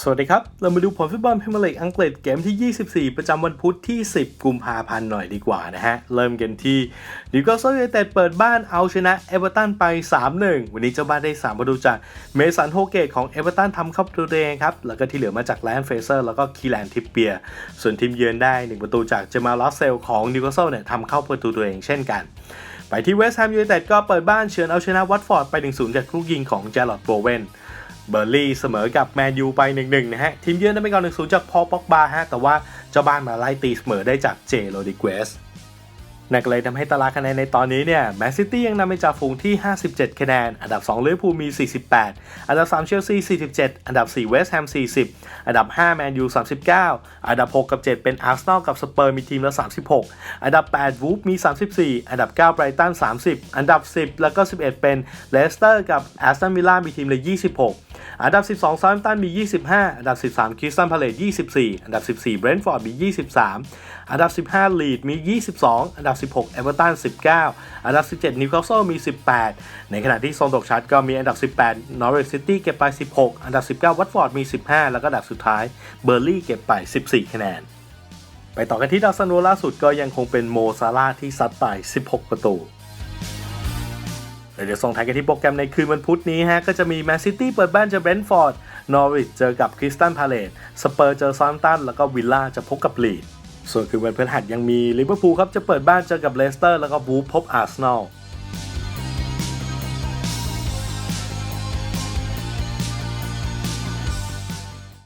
สวัสดีครับ เรามาดูผลฟุตบอลพรีเมียร์ลีกอังกฤษเกมที่ 24 ประจำวันพุธที่ 10 กุมภาพันธ์หน่อยดีกว่านะฮะ เริ่มกันที่นิวคาสเซิลยูไนเต็ดเปิดบ้านเอาชนะเอเวอร์ตันไป 3-1 วันนี้เจ้าบ้านได้ 3 ประตูจากเมสันโฮเกตของเอเวอร์ตันทำเข้าประตูเองครับ แล้วก็ที่เหลือมาจากแลนเฟเซอร์ แล้วก็คีแลนทิปเปียร์ส่วนทีมเยือนได้ 1 ประตูจากเจมาลอสเซลของนิวคาสเซิลเนี่ยทำเข้าประตูตัวเองเช่นกันไปที่เวสต์แฮมยูไนเต็ดก็เปิดบ้านเฉือนเอาชนะวัตฟอร์ดไป 1-0 จากลูกยิงของเจลอดโบเวน เบอร์ลี่เสมอกับแมนยูไป 1-1 นะฮะ ทีมเยือนได้ไปก่อน 1-0 จากพอป็อกบาฮะ แต่ว่าเจ้าบ้านมาไล่ตีเสมอได้จากเจโรดิเกสนั่นก็เลยทำให้ตารางคะแนนในตอนนี้เนี่ยแมนซิตี้ยังนำไปจากฝูงที่ 57 คะแนน อันดับ2ลิเวอร์พูลมี 48 อันดับ3เชลซี 47 อันดับ4เวสต์แฮม 40 อันดับ5แมนยู 39 อันดับ 6 กับ 7 เป็นอาร์เซนอลกับสเปอร์มีทีมละ 36 อันดับ8วูฟมี 34 อันดับ9ไบรตัน 30 อันดับ 10 แล้วก็ 11 เป็นเลสเตอร์กับแอสตันวิลล่ามีทีมละ 26อันดับ 12 ซา m มตันมี 25 อันดับ 13 คริสตันพาเลต24 อันดับ 14 เบรนท์ฟอร์ดมี 23 อันดับ 15 ลีดมี 22 อันดับ 16 เอเวอร์ตัน 19 อันดับ 17 นิวคาสเซิลมี 18 ในขณะที่โซนตกชั้นก็มีอันดับ 18 นอริสซิตี้เก็บไป 16 อันดับ 19 วัตฟอร์ดมี 15 แล้วก็อันดับสุดท้าย เบอร์ลี่เก็บไป 14 คะแนน ไปต่อกันที่ดาวซันโวล่าสุดก็ยังคงเป็นโมซาร่าที่ซัดไป 16 ประตู เดี๋ยวส่งท้ายกันที่โปรแกรมในคืนวันพุธนี้ฮะ ก็จะมีแมนซิตี้เปิดบ้านเจอเบนฟอร์ด นอริชเจอกับคริสตันพาเลตสเปอร์เจอซอนตัน แล้วก็วิลล่าจะพบกับลีดส่วนคืนวันพฤหัสยังมีลิเวอร์พูลครับจะเปิดบ้านเจอกับเลสเตอร์แล้วก็บูฟพบอาร์เซนอล